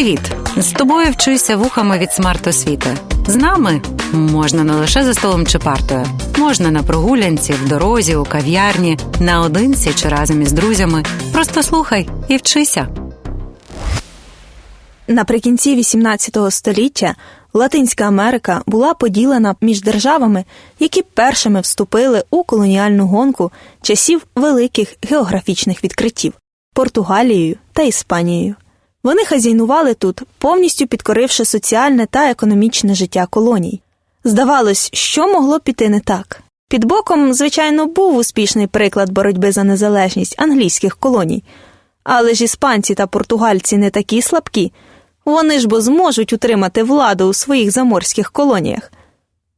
Привіт! З тобою вчуся вухами від смарт-освіти. З нами можна не лише за столом чи партою, можна на прогулянці, в дорозі, у кав'ярні, наодинці чи разом із друзями. Просто слухай і вчися. Наприкінці XVIII століття Латинська Америка була поділена між державами, які першими вступили у колоніальну гонку часів великих географічних відкриттів Португалією та Іспанією. Вони хазяйнували тут, повністю підкоривши соціальне та економічне життя колоній. Здавалось, що могло піти не так. Під боком, звичайно, був успішний приклад боротьби за незалежність англійських колоній. Але ж іспанці та португальці не такі слабкі. Вони ж бо зможуть утримати владу у своїх заморських колоніях.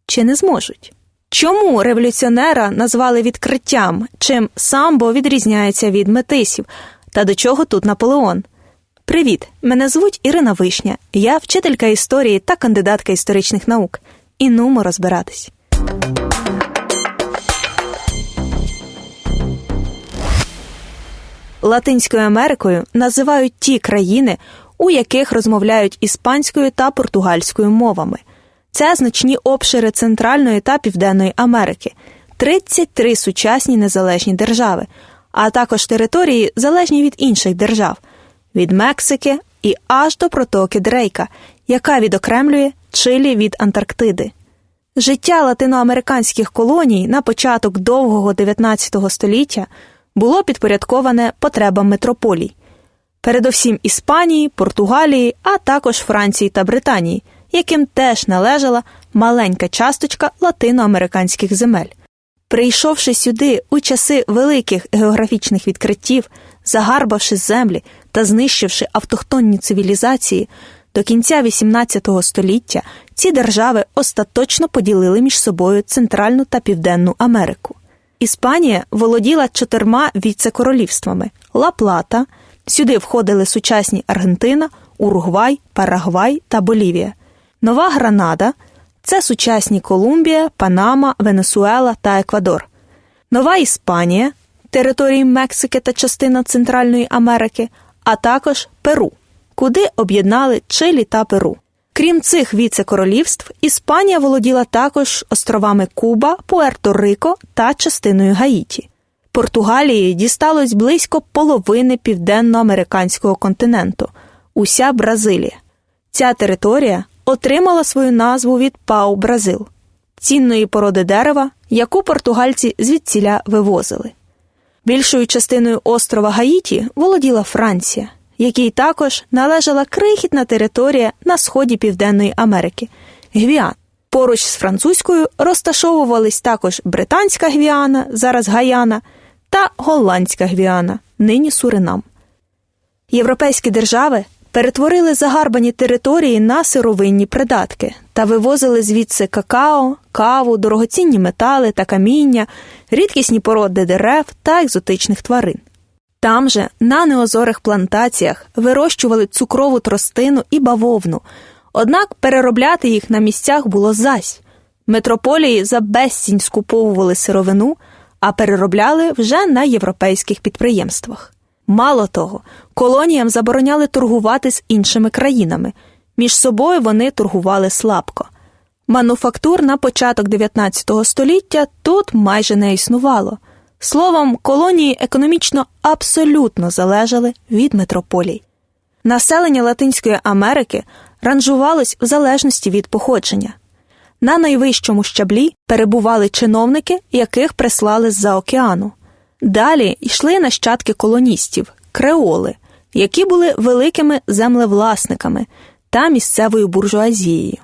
Чи не зможуть? Чому революціонера назвали відкриттям, чим самбо відрізняється від метисів, та до чого тут Наполеон? Привіт! Мене звуть Ірина Вишня, я вчителька історії та кандидатка історичних наук. І нумо розбиратись. Латинською Америкою називають ті країни, у яких розмовляють іспанською та португальською мовами. Це значні обшири Центральної та Південної Америки, 33 сучасні незалежні держави, а також території, залежні від інших держав, від Мексики і аж до протоки Дрейка, яка відокремлює Чилі від Антарктиди. Життя латиноамериканських колоній на початок довгого 19 століття було підпорядковане потребам метрополій, передовсім Іспанії, Португалії, а також Франції та Британії, яким теж належала маленька часточка латиноамериканських земель. Прийшовши сюди у часи великих географічних відкриттів, загарбавши землі та знищивши автохтонні цивілізації, до кінця XVIII століття ці держави остаточно поділили між собою Центральну та Південну Америку. Іспанія володіла чотирма віце-королівствами Ла-Плата, сюди входили сучасні Аргентина, Уругвай, Парагвай та Болівія. Нова Гранада це сучасні Колумбія, Панама, Венесуела та Еквадор. Нова Іспанія території Мексики та частина Центральної Америки, а також Перу, куди об'єднали Чилі та Перу. Крім цих віце-королівств, Іспанія володіла також островами Куба, Пуерто-Рико та частиною Гаїті. Португалії дісталось близько половини південноамериканського континенту, уся Бразилія. Ця територія отримала свою назву від Пау Бразил, цінної породи дерева, яку португальці звідціля вивозили. Більшою частиною острова Гаїті володіла Франція, якій також належала крихітна територія на сході Південної Америки Гвіан. Поруч з французькою розташовувались також Британська Гвіана, зараз Гаяна, та Голландська Гвіана, нині Суринам. Європейські держави перетворили загарбані території на сировинні придатки та вивозили звідси какао, каву, дорогоцінні метали та каміння, рідкісні породи дерев та екзотичних тварин. Там же, на неозорих плантаціях, вирощували цукрову тростину і бавовну, однак переробляти їх на місцях було зась. Метрополії за безцінь скуповували сировину, а переробляли вже на європейських підприємствах. Мало того, колоніям забороняли торгувати з іншими країнами. Між собою вони торгували слабко. Мануфактур на початок 19 століття тут майже не існувало. Словом, колонії економічно абсолютно залежали від метрополій. Населення Латинської Америки ранжувалось в залежності від походження. На найвищому щаблі перебували чиновники, яких прислали з-за океану. Далі йшли нащадки колоністів, креоли, які були великими землевласниками та місцевою буржуазією.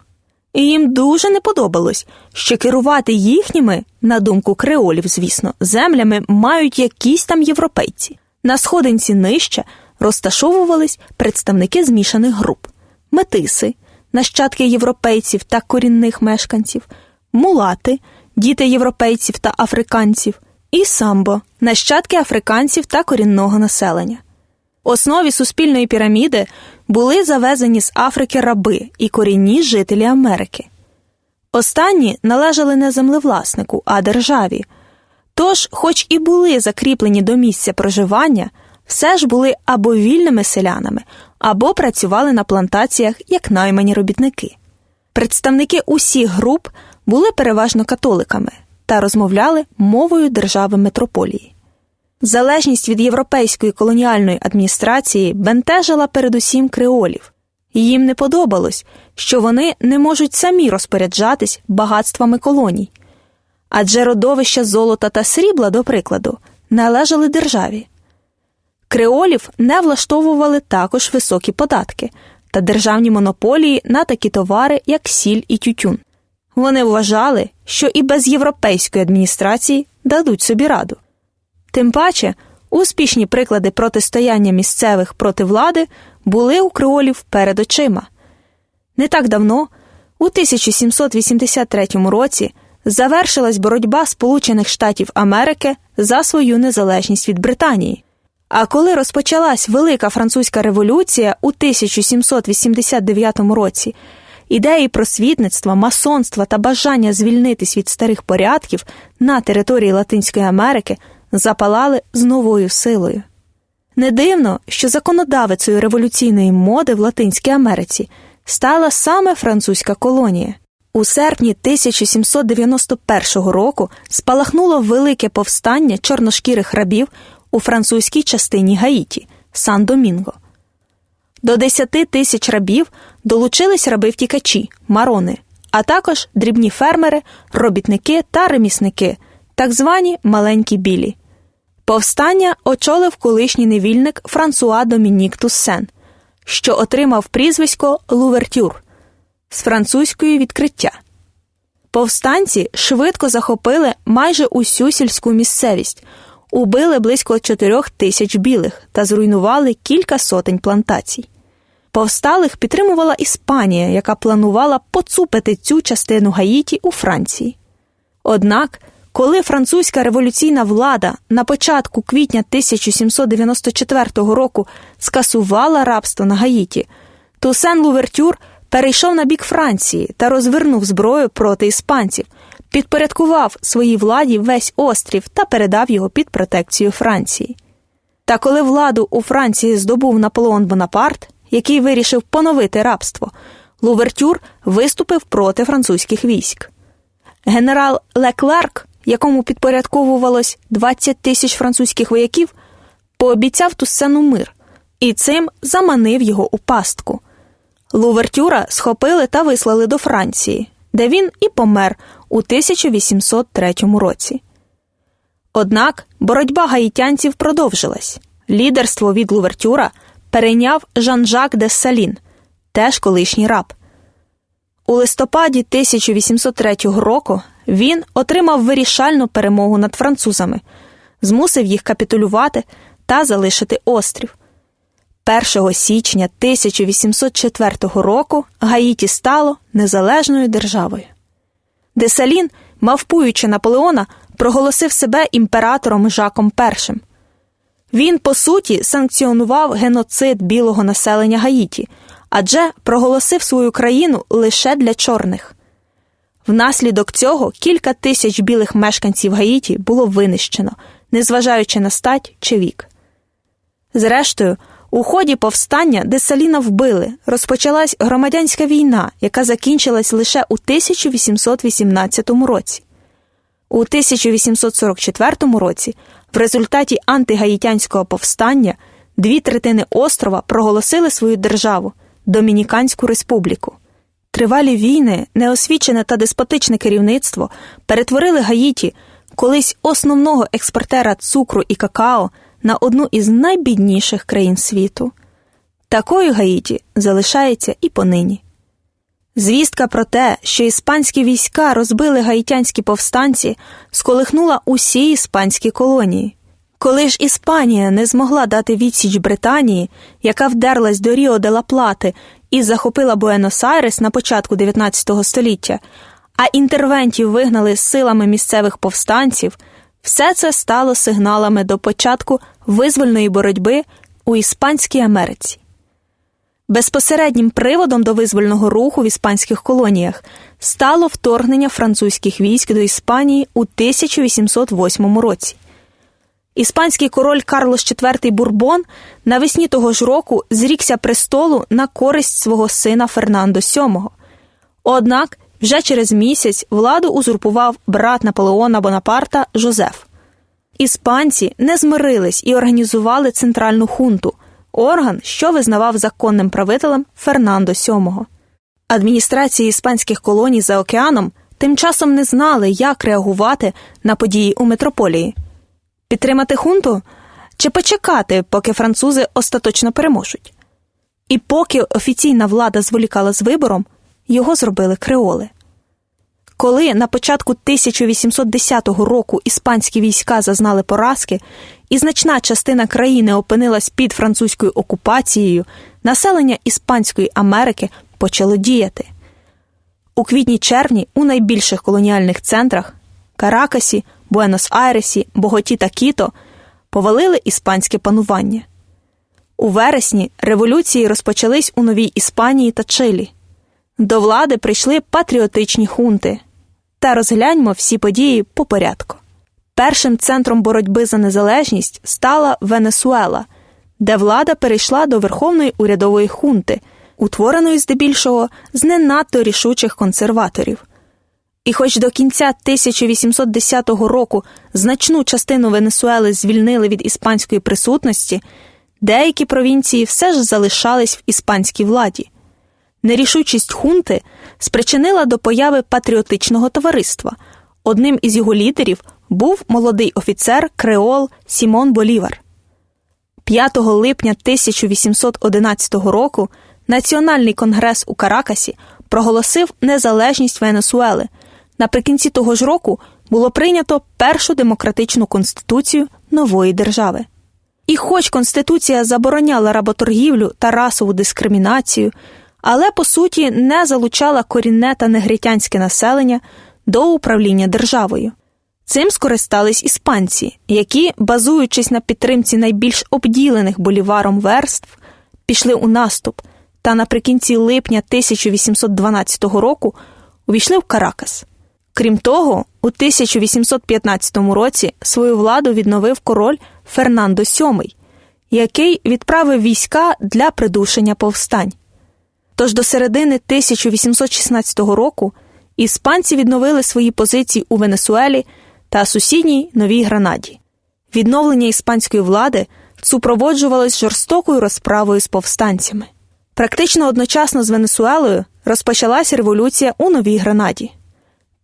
І їм дуже не подобалось, що керувати їхніми, на думку креолів, звісно, землями мають якісь там європейці. На сходинці нижче розташовувались представники змішаних груп, метиси, нащадки європейців та корінних мешканців, мулати, діти європейців та африканців, і самбо, нащадки африканців та корінного населення. Основі суспільної піраміди були завезені з Африки раби і корінні жителі Америки. Останні належали не землевласнику, а державі. Тож, хоч і були закріплені до місця проживання, все ж були або вільними селянами, або працювали на плантаціях як наймані робітники. Представники усіх груп були переважно католиками та розмовляли мовою держави метрополії. Залежність від європейської колоніальної адміністрації бентежила передусім креолів. Їм не подобалось, що вони не можуть самі розпоряджатись багатствами колоній, адже родовища золота та срібла, до прикладу, належали державі. Креолів не влаштовували також високі податки та державні монополії на такі товари, як сіль і тютюн. Вони вважали, що і без європейської адміністрації дадуть собі раду. Тим паче, успішні приклади протистояння місцевих проти влади були у креолів перед очима. Не так давно, у 1783 році, завершилась боротьба Сполучених Штатів Америки за свою незалежність від Британії. А коли розпочалась Велика Французька революція у 1789 році, ідеї просвітництва, масонства та бажання звільнитись від старих порядків на території Латинської Америки запалали з новою силою. Не дивно, що законодавицею революційної моди в Латинській Америці стала саме французька колонія. У серпні 1791 року спалахнуло велике повстання чорношкірих рабів у французькій частині Гаїті Сан-Домінго. До 10 тисяч рабів долучились раби втікачі, марони, а також дрібні фермери, робітники та ремісники, так звані маленькі білі. Повстання очолив колишній невільник Франсуа Домінік Туссен, що отримав прізвисько Лувертюр з французької відкриття. Повстанці швидко захопили майже усю сільську місцевість, убили близько чотирьох тисяч білих та зруйнували кілька сотень плантацій. Повсталих підтримувала Іспанія, яка планувала поцупити цю частину Гаїті у Франції. Однак, коли французька революційна влада на початку квітня 1794 року скасувала рабство на Гаїті, Тусен Лувертюр перейшов на бік Франції та розвернув зброю проти іспанців, підпорядкував своїй владі весь острів та передав його під протекцію Франції. Та коли владу у Франції здобув Наполеон Бонапарт, який вирішив поновити рабство, Лувертюр виступив проти французьких військ. Генерал Леклерк, якому підпорядковувалось 20 тисяч французьких вояків, пообіцяв Туссену мир і цим заманив його у пастку. Лувертюра схопили та вислали до Франції, де він і помер у 1803 році. Однак боротьба гаїтянців продовжилась. Лідерство від Лувертюра перейняв Жан-Жак де Салін, теж колишній раб. У листопаді 1803 року він отримав вирішальну перемогу над французами, змусив їх капітулювати та залишити острів. 1 січня 1804 року Гаїті стало незалежною державою. Десалін, мавпуючи Наполеона, проголосив себе імператором Жаком І. Він, по суті, санкціонував геноцид білого населення Гаїті, адже проголосив свою країну лише для чорних. Внаслідок цього кілька тисяч білих мешканців Гаїті було винищено, незважаючи на стать чи вік. Зрештою, у ході повстання Десаліна вбили, розпочалась громадянська війна, яка закінчилась лише у 1818 році. У 1844 році, в результаті антигаїтянського повстання, дві третини острова проголосили свою державу Домініканську республіку. Тривалі війни, неосвічене та деспотичне керівництво перетворили Гаїті, колись основного експортера цукру і какао, на одну із найбідніших країн світу. Такою Гаїті залишається і понині. Звістка про те, що іспанські війська розбили гаїтянські повстанці, сколихнула усі іспанські колонії. Коли ж Іспанія не змогла дати відсіч Британії, яка вдерлась до Ріо де ла Плати і захопила Буенос-Айрес на початку 19 століття, а інтервентів вигнали з силами місцевих повстанців, все це стало сигналами до початку визвольної боротьби у Іспанській Америці. Безпосереднім приводом до визвольного руху в іспанських колоніях стало вторгнення французьких військ до Іспанії у 1808 році. Іспанський король Карлос IV Бурбон навесні того ж року зрікся престолу на користь свого сина Фернандо VII. Однак вже через місяць владу узурпував брат Наполеона Бонапарта Жозеф. Іспанці не змирились і організували центральну хунту, орган, що визнавав законним правителем Фернандо VII. Адміністрації іспанських колоній за океаном тим часом не знали, як реагувати на події у метрополії. Підтримати хунту чи почекати, поки французи остаточно переможуть. І поки офіційна влада зволікала з вибором, його зробили креоли. Коли на початку 1810 року іспанські війська зазнали поразки, і значна частина країни опинилась під французькою окупацією, населення Іспанської Америки почало діяти. У квітні-червні у найбільших колоніальних центрах Каракасі, Буенос-Айресі, Боготі та Кіто повалили іспанське панування. У вересні революції розпочались у Новій Іспанії та Чилі. До влади прийшли патріотичні хунти. Та розгляньмо всі події по порядку. Першим центром боротьби за незалежність стала Венесуела, де влада перейшла до Верховної урядової хунти, утвореної здебільшого з не надто рішучих консерваторів. І хоч до кінця 1810 року значну частину Венесуели звільнили від іспанської присутності, деякі провінції все ж залишались в іспанській владі. Нерішучість хунти спричинила до появи патріотичного товариства. Одним із його лідерів був молодий офіцер Креол Сімон Болівар. 5 липня 1811 року Національний конгрес у Каракасі проголосив незалежність Венесуели. Наприкінці того ж року було прийнято першу демократичну конституцію нової держави. І хоч конституція забороняла работоргівлю та расову дискримінацію, але по суті не залучала корінне та негритянське населення до управління державою. Цим скористались іспанці, які, базуючись на підтримці найбільш обділених боліваром верств, пішли у наступ та наприкінці липня 1812 року увійшли в Каракас. Крім того, у 1815 році свою владу відновив король Фернандо VII, який відправив війська для придушення повстань. Тож до середини 1816 року іспанці відновили свої позиції у Венесуелі та сусідній Новій Гранаді. Відновлення іспанської влади супроводжувалось жорстокою розправою з повстанцями. Практично одночасно з Венесуелою розпочалася революція у Новій Гранаді.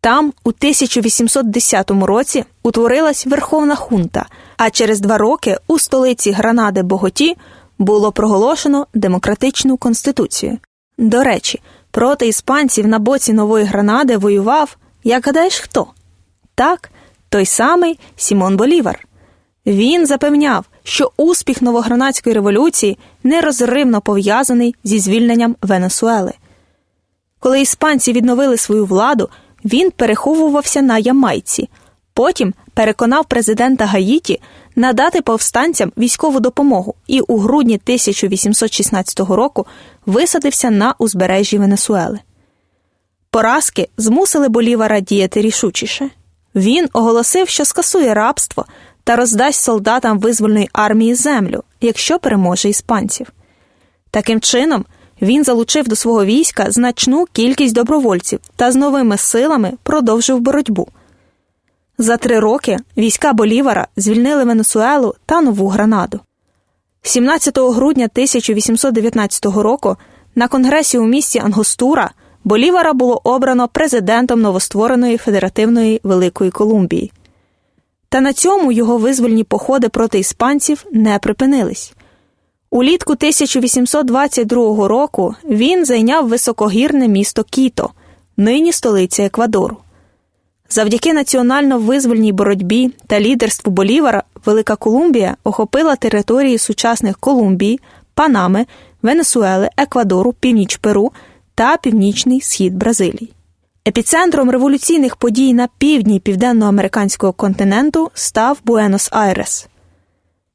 Там у 1810 році утворилась Верховна Хунта, а через два роки у столиці Гранади Боготі було проголошено демократичну конституцію. До речі, проти іспанців на боці Нової Гранади воював, як гадаєш, хто? Так, той самий Сімон Болівар. Він запевняв, що успіх новогранадської революції нерозривно пов'язаний зі звільненням Венесуели. Коли іспанці відновили свою владу, він переховувався на Ямайці. Потім переконав президента Гаїті надати повстанцям військову допомогу і у грудні 1816 року висадився на узбережжі Венесуели. Поразки змусили Болівара діяти рішучіше. Він оголосив, що скасує рабство та роздасть солдатам визвольної армії землю, якщо переможе іспанців. Таким чином, він залучив до свого війська значну кількість добровольців та з новими силами продовжив боротьбу. За три роки війська Болівара звільнили Венесуелу та Нову Гранаду. 17 грудня 1819 року на конгресі у місті Ангостура Болівара було обрано президентом новоствореної федеративної Великої Колумбії. Та на цьому його визвольні походи проти іспанців не припинились. Улітку 1822 року він зайняв високогірне місто Кіто, нині столиця Еквадору. Завдяки національно-визвольній боротьбі та лідерству Болівара Велика Колумбія охопила території сучасних Колумбії, Панами, Венесуели, Еквадору, Північ Перу та Північний Схід Бразилії. Епіцентром революційних подій на півдні південноамериканського континенту став Буенос-Айрес.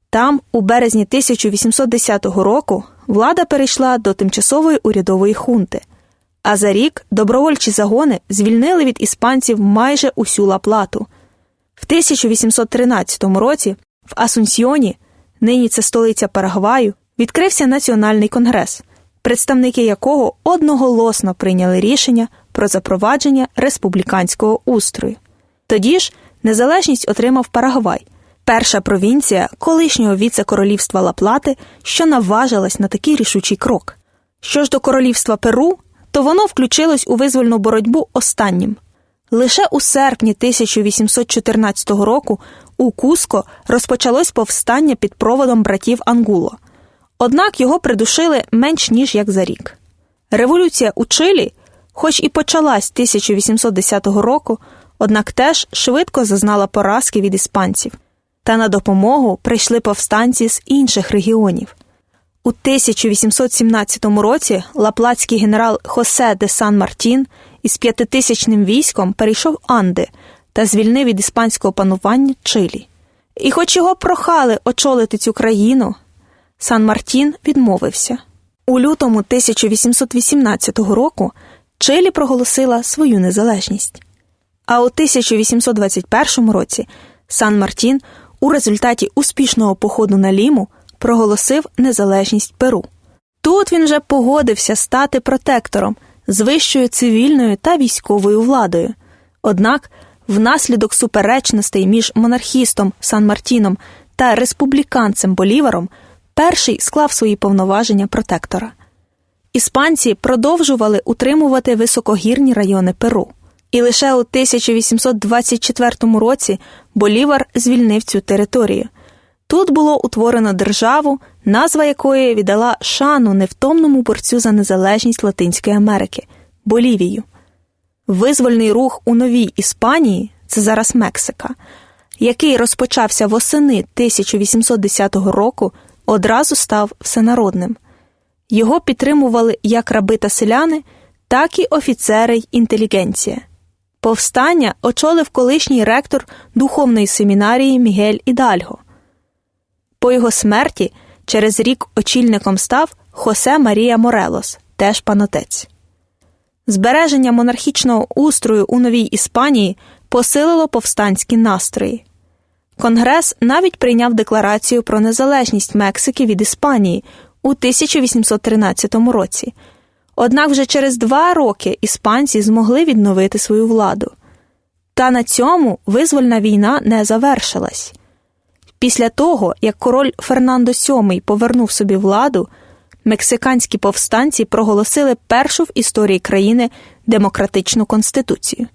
Там, у березні 1810 року, влада перейшла до тимчасової урядової хунти, а за рік добровольчі загони звільнили від іспанців майже усю лаплату. В 1813 році В Асунсьйоні, нині це столиця Парагваю, відкрився національний конгрес, представники якого одноголосно прийняли рішення про запровадження республіканського устрою. Тоді ж незалежність отримав Парагвай, перша провінція колишнього віце-королівства Лаплати, що наважилась на такий рішучий крок. Що ж до королівства Перу, то воно включилось у визвольну боротьбу останнім. Лише у серпні 1814 року у Куско розпочалось повстання під проводом братів Ангуло. Однак його придушили менш ніж як за рік. Революція у Чилі, хоч і почалась 1810 року, однак теж швидко зазнала поразки від іспанців, та на допомогу прийшли повстанці з інших регіонів. У 1817 році лаплацький генерал Хосе де Сан Мартін із п'ятитисячним військом перейшов Анди та звільнив від іспанського панування Чилі. І хоч його прохали очолити цю країну, Сан Мартін відмовився. У лютому 1818 року Чилі проголосила свою незалежність. А у 1821 році Сан Мартін у результаті успішного походу на Ліму проголосив незалежність Перу. Тут він вже погодився стати протектором з вищою цивільною та військовою владою. Однак, внаслідок суперечностей між монархістом Сан Мартіном та республіканцем Боліваром, перший склав свої повноваження протектора. Іспанці продовжували утримувати високогірні райони Перу. І лише у 1824 році Болівар звільнив цю територію. Тут було утворено державу, назва якої віддала шану невтомному борцю за незалежність Латинської Америки Болівію. Визвольний рух у новій Іспанії це зараз Мексика, який розпочався восени 1810 року, одразу став всенародним. Його підтримували як раби та селяни, так і офіцери й інтелігенція. Повстання очолив колишній ректор духовної семінарії Мігель Ідальго. По його смерті через рік очільником став Хосе Марія Морелос, теж панотець. Збереження монархічного устрою у новій Іспанії посилило повстанські настрої. Конгрес навіть прийняв декларацію про незалежність Мексики від Іспанії у 1813 році. Однак вже через два роки іспанці змогли відновити свою владу. Та на цьому визвольна війна не завершилась. Після того, як король Фернандо VII повернув собі владу, мексиканські повстанці проголосили першу в історії країни демократичну конституцію.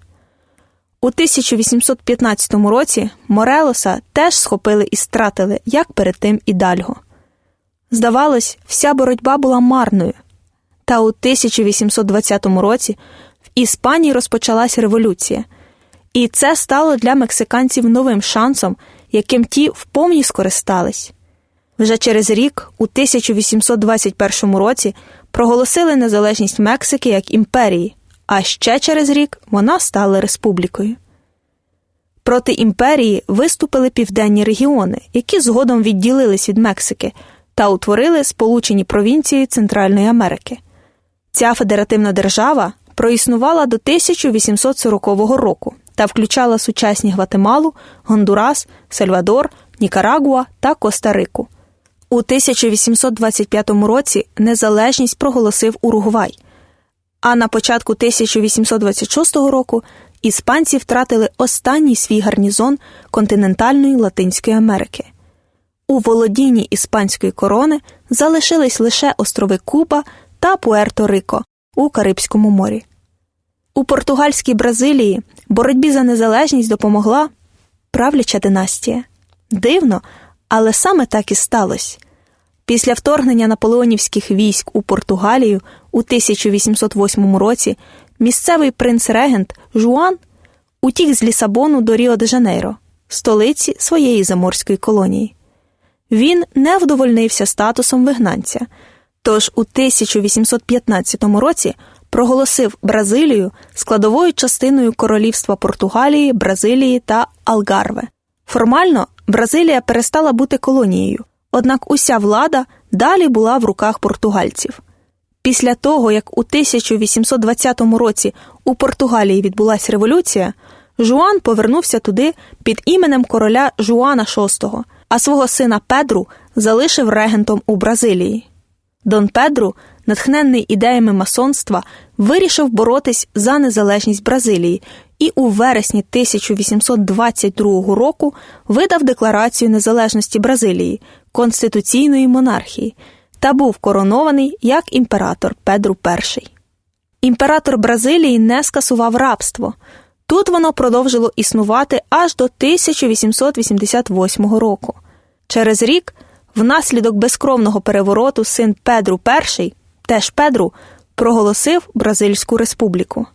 У 1815 році Морелоса теж схопили і стратили, як перед тим і Дальго. Здавалось, вся боротьба була марною. Та у 1820 році в Іспанії розпочалась революція, і це стало для мексиканців новим шансом, яким ті вповні скористались. Вже через рік, у 1821 році, проголосили незалежність Мексики як імперії, а ще через рік вона стала республікою. Проти імперії виступили південні регіони, які згодом відділились від Мексики та утворили Сполучені провінції Центральної Америки. Ця федеративна держава проіснувала до 1840 року та включала сучасні Гватемалу, Гондурас, Сальвадор, Нікарагуа та Коста-Рику. У 1825 році незалежність проголосив Уругвай, а на початку 1826 року іспанці втратили останній свій гарнізон континентальної Латинської Америки. У володінні іспанської корони залишились лише острови Куба та Пуерто-Рико у Карибському морі. У португальській Бразилії боротьбі за незалежність допомогла правляча династія. Дивно, але саме так і сталося. Після вторгнення наполеонівських військ у Португалію у 1808 році місцевий принц-регент Жуан утік з Лісабону до Ріо де Жанейро, столиці своєї заморської колонії. Він не вдовольнився статусом вигнанця, тож у 1815 році проголосив Бразилію складовою частиною королівства Португалії, Бразилії та Алгарве. Формально Бразилія перестала бути колонією, однак уся влада далі була в руках португальців. Після того, як у 1820 році у Португалії відбулася революція, Жуан повернувся туди під іменем короля Жуана VI а свого сина Педру залишив регентом у Бразилії. Дон Педру, натхненний ідеями масонства, вирішив боротись за незалежність Бразилії і у вересні 1822 року видав Декларацію незалежності Бразилії, конституційної монархії, та був коронований як імператор Педру І. Імператор Бразилії не скасував рабство. Тут воно продовжило існувати аж до 1888 року. Через рік, внаслідок безкровного перевороту, син Педру І, теж Педру, проголосив Бразильську республіку.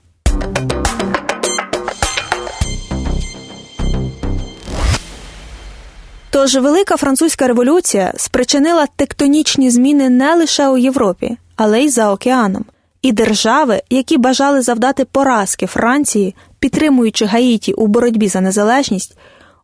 Тож Велика Французька революція спричинила тектонічні зміни не лише у Європі, але й за океаном. І держави, які бажали завдати поразки Франції, підтримуючи Гаїті у боротьбі за незалежність,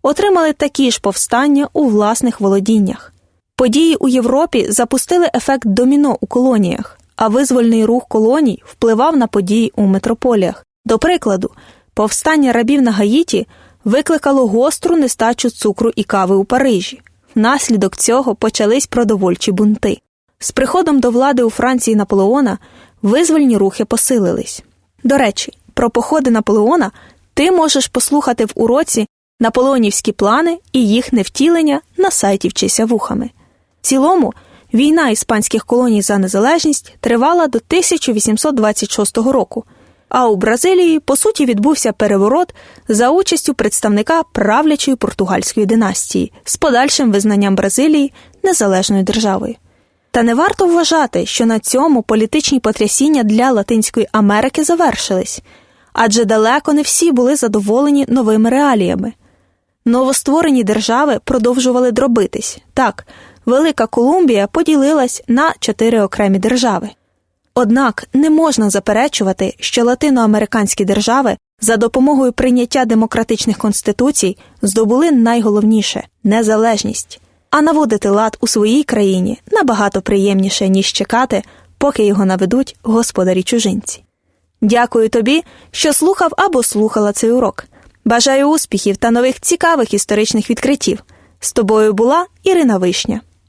отримали такі ж повстання у власних володіннях. Події у Європі запустили ефект доміно у колоніях, а визвольний рух колоній впливав на події у метрополіях. До прикладу, повстання рабів на Гаїті викликало гостру нестачу цукру і кави у Парижі. Внаслідок цього почались продовольчі бунти. З приходом до влади у Франції Наполеона визвольні рухи посилились. До речі, про походи Наполеона ти можеш послухати в уроці Наполеонівські плани і їх невтілення на сайті Вчися вухами. Цілому, війна іспанських колоній за незалежність тривала до 1826 року, а у Бразилії, по суті, відбувся переворот за участю представника правлячої португальської династії з подальшим визнанням Бразилії незалежною державою. Та не варто вважати, що на цьому політичні потрясіння для Латинської Америки завершились, адже далеко не всі були задоволені новими реаліями. Новостворені держави продовжували дробитись. Так, Велика Колумбія поділилась на чотири окремі держави. Однак не можна заперечувати, що латиноамериканські держави за допомогою прийняття демократичних конституцій здобули найголовніше незалежність. А наводити лад у своїй країні набагато приємніше, ніж чекати, поки його наведуть господарі чужинці. Дякую тобі, що слухав або слухала цей урок. Бажаю успіхів та нових цікавих історичних відкриттів. З тобою була Ірина Вишня.